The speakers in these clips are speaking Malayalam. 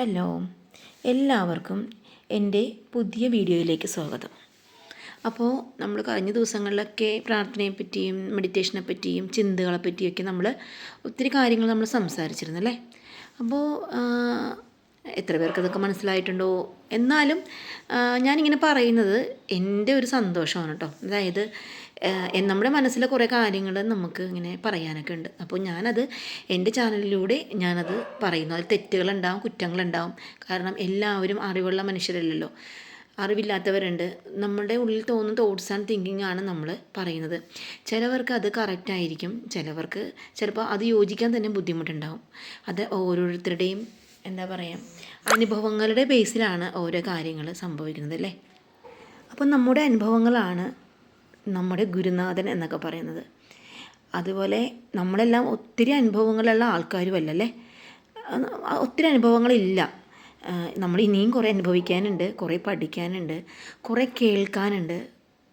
ഹലോ എല്ലാവർക്കും എന്റെ പുതിയ വീഡിയോയിലേക്ക് സ്വാഗതം. അപ്പോൾ നമ്മൾ കഴിഞ്ഞ ദിവസങ്ങളിലൊക്കെ പ്രാർത്ഥനയെ പറ്റിയും മെഡിറ്റേഷനെ പറ്റിയും ചിന്തകളെ പറ്റിയൊക്കെ നമ്മൾ ഒത്തിരി കാര്യങ്ങൾ നമ്മൾ സംസാരിച്ചിരുന്നല്ലേ? അപ്പോൾ എത്ര പേർക്ക് അതൊക്കെ മനസ്സിലായിട്ടുണ്ടോ? എന്നാലും ഞാനിങ്ങനെ പറയുന്നത് എന്റെ ഒരു സന്തോഷമാണ് കേട്ടോ അതായത് നമ്മുടെ മനസ്സിലെ കുറേ കാര്യങ്ങൾ നമുക്ക് ഇങ്ങനെ പറയാനൊക്കെ ഉണ്ട്. അപ്പോൾ ഞാനത് എന്റെ ചാനലിലൂടെ ഞാനത് പറയുന്നു. അതിൽ തെറ്റുകളുണ്ടാവും കുറ്റങ്ങളുണ്ടാവും. കാരണം എല്ലാവരും അറിവുള്ള മനുഷ്യരല്ലല്ലോ. അറിവില്ലാത്തവരുണ്ട്. നമ്മളുടെ ഉള്ളിൽ തോന്നുന്ന തോട്ട്സ് ആൻഡ് തിങ്കിങ് ആണ് നമ്മൾ പറയുന്നത്. ചിലവർക്ക് അത് കറക്റ്റ് ആയിരിക്കും. ചിലവർക്ക് ചിലപ്പോൾ അത് യോജിക്കാൻ തന്നെ ബുദ്ധിമുട്ടുണ്ടാവും. അത് ഓരോരുത്തരുടെയും എന്താ പറയുക അനുഭവങ്ങളുടെ ബേസിലാണ് ഓരോ കാര്യങ്ങൾ സംഭവിക്കുന്നത് അല്ലേ? അപ്പം നമ്മുടെ അനുഭവങ്ങളാണ് നമ്മുടെ ഗുരുനാഥൻ എന്നൊക്കെ പറയുന്നത്. അതുപോലെ നമ്മളെല്ലാം ഒത്തിരി അനുഭവങ്ങളുള്ള ആൾക്കാരും അല്ലേ? ഒത്തിരി അനുഭവങ്ങളില്ല. നമ്മൾ ഇനിയും കുറേ അനുഭവിക്കാനുണ്ട് കുറേ പഠിക്കാനുണ്ട് കുറേ കേൾക്കാനുണ്ട്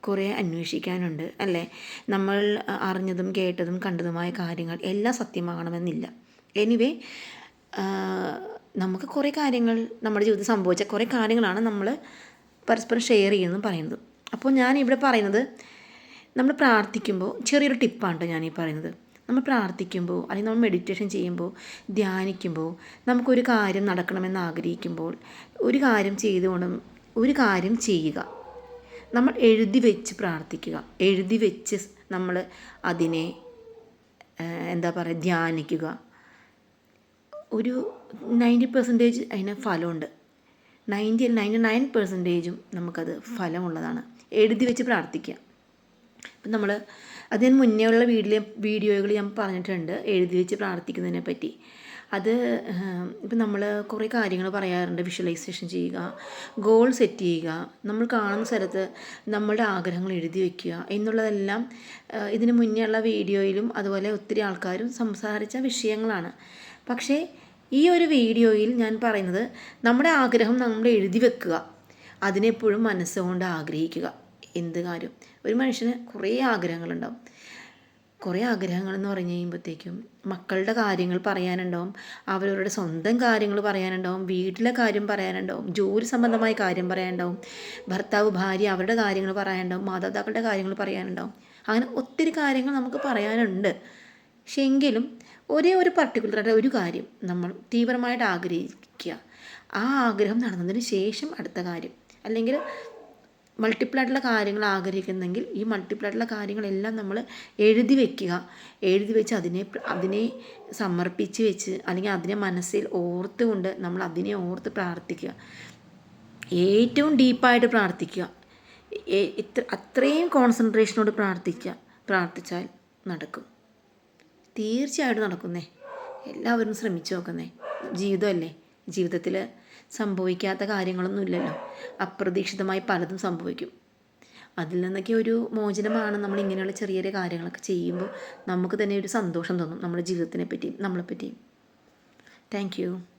കുറേ അന്വേഷിക്കാനുണ്ട് അല്ലേ? നമ്മൾ അറിഞ്ഞതും കേട്ടതും കണ്ടതുമായ കാര്യങ്ങൾ എല്ലാം സത്യമാകണമെന്നില്ല. എനിവേ നമുക്ക് കുറേ കാര്യങ്ങൾ നമ്മുടെ ജീവിതത്തിൽ സംഭവിച്ച കുറേ കാര്യങ്ങളാണ് നമ്മൾ പരസ്പരം ഷെയർ ചെയ്യുന്നതും പറയുന്നത്. അപ്പോൾ ഞാൻ ഇവിടെ പറയുന്നത് നമ്മൾ പ്രാർത്ഥിക്കുമ്പോൾ ചെറിയൊരു ടിപ്പാണ് കേട്ടോ ഞാൻ ഈ പറയുന്നത്. നമ്മൾ പ്രാർത്ഥിക്കുമ്പോൾ അല്ലെങ്കിൽ നമ്മൾ മെഡിറ്റേഷൻ ചെയ്യുമ്പോൾ ധ്യാനിക്കുമ്പോൾ നമുക്കൊരു കാര്യം നടക്കണമെന്ന് ആഗ്രഹിക്കുമ്പോൾ ഒരു കാര്യം ചെയ്തുകൊണ്ട് ഒരു കാര്യം ചെയ്യുക. നമ്മൾ എഴുതി വെച്ച് പ്രാർത്ഥിക്കുക. എഴുതി വെച്ച് നമ്മൾ അതിനെ എന്താ പറയുക ധ്യാനിക്കുക. ഒരു നയന്റി പെർസെന്റേജ് അതിന് ഫലമുണ്ട്. നയന്റി നയന്റി നയൻ പെർസെന്റേജും നമുക്കത് ഫലമുള്ളതാണ്. എഴുതി വെച്ച് പ്രാർത്ഥിക്കുക. അപ്പം നമ്മൾ അതിന് മുന്നേ ഉള്ള വീഡിയോ വീഡിയോകൾ ഞാൻ പറഞ്ഞിട്ടുണ്ട്. എഴുതി വെച്ച് പ്രാർത്ഥിക്കുന്നതിനെ പറ്റി അത് ഇപ്പം നമ്മൾ കുറേ കാര്യങ്ങൾ പറയാറുണ്ട്. വിഷ്വലൈസേഷൻ ചെയ്യുക ഗോൾ സെറ്റ് ചെയ്യുക നമ്മൾ കാണുന്ന സ്ഥലത്ത് നമ്മളുടെ ആഗ്രഹങ്ങൾ എഴുതി വയ്ക്കുക എന്നുള്ളതെല്ലാം ഇതിന് മുന്നേ ഉള്ള വീഡിയോയിലും അതുപോലെ ഒത്തിരി ആൾക്കാരും സംസാരിച്ച വിഷയങ്ങളാണ്. പക്ഷേ ഈ ഒരു വീഡിയോയിൽ ഞാൻ പറയുന്നത് നമ്മുടെ ആഗ്രഹം നമ്മൾ എഴുതി വെക്കുക. അതിനെപ്പോഴും മനസ്സുകൊണ്ട് ആഗ്രഹിക്കുക. എന്ത് കാര്യം? ഒരു മനുഷ്യന് കുറേ ആഗ്രഹങ്ങളുണ്ടാവും. കുറേ ആഗ്രഹങ്ങൾ എന്ന് പറഞ്ഞു കഴിയുമ്പോഴത്തേക്കും മക്കളുടെ കാര്യങ്ങൾ പറയാനുണ്ടാവും അവരവരുടെ സ്വന്തം കാര്യങ്ങൾ പറയാനുണ്ടാവും വീട്ടിലെ കാര്യം പറയാനുണ്ടാവും ജോലി സംബന്ധമായ കാര്യം പറയാനുണ്ടാവും ഭർത്താവ് ഭാര്യ അവരുടെ കാര്യങ്ങൾ പറയാനുണ്ടാവും മാതാപിതാക്കളുടെ കാര്യങ്ങൾ പറയാനുണ്ടാവും. അങ്ങനെ ഒത്തിരി കാര്യങ്ങൾ നമുക്ക് പറയാനുണ്ട്. പക്ഷെ എങ്കിലും ഒരേ ഒരു പർട്ടിക്കുലർ ഒരു കാര്യം നമ്മൾ തീവ്രമായിട്ട് ആഗ്രഹിക്കുക. ആ ആഗ്രഹം നടന്നതിന് ശേഷം അടുത്ത കാര്യം. അല്ലെങ്കിൽ മൾട്ടിപ്പിൾ ആയിട്ടുള്ള കാര്യങ്ങൾ ആഗ്രഹിക്കുന്നെങ്കിൽ ഈ മൾട്ടിപ്പിൾ ആയിട്ടുള്ള കാര്യങ്ങളെല്ലാം നമ്മൾ എഴുതി വെക്കുക. എഴുതി വെച്ച് അതിനെ അതിനെ സമർപ്പിച്ച് വെച്ച് അല്ലെങ്കിൽ അതിനെ മനസ്സിൽ ഓർത്തുകൊണ്ട് നമ്മൾ അതിനെ ഓർത്ത് പ്രാർത്ഥിക്കുക. ഏറ്റവും ഡീപ്പായിട്ട് പ്രാർത്ഥിക്കുക. ഇത്ര അത്രയും കോൺസെൻട്രേഷനോട് പ്രാർത്ഥിക്കുക. പ്രാർത്ഥിച്ചാൽ നടക്കും. തീർച്ചയായിട്ടും നടക്കുന്നേ. എല്ലാവരും ശ്രമിച്ചു നോക്കുന്നേ. ജീവിതമല്ലേ? ജീവിതത്തിൽ സംഭവിക്കാത്ത കാര്യങ്ങളൊന്നും ഇല്ലല്ലോ അപ്രതീക്ഷിതമായി പലതും സംഭവിക്കും. അതിൽ നിന്നൊക്കെ ഒരു മോചനമാണ് നമ്മൾ ഇങ്ങനെയുള്ള ചെറിയ ചെറിയ കാര്യങ്ങളൊക്കെ ചെയ്യുമ്പോൾ നമുക്ക് തന്നെ ഒരു സന്തോഷം തോന്നും നമ്മുടെ ജീവിതത്തിനെ പറ്റിയും നമ്മളെ പറ്റിയും. താങ്ക്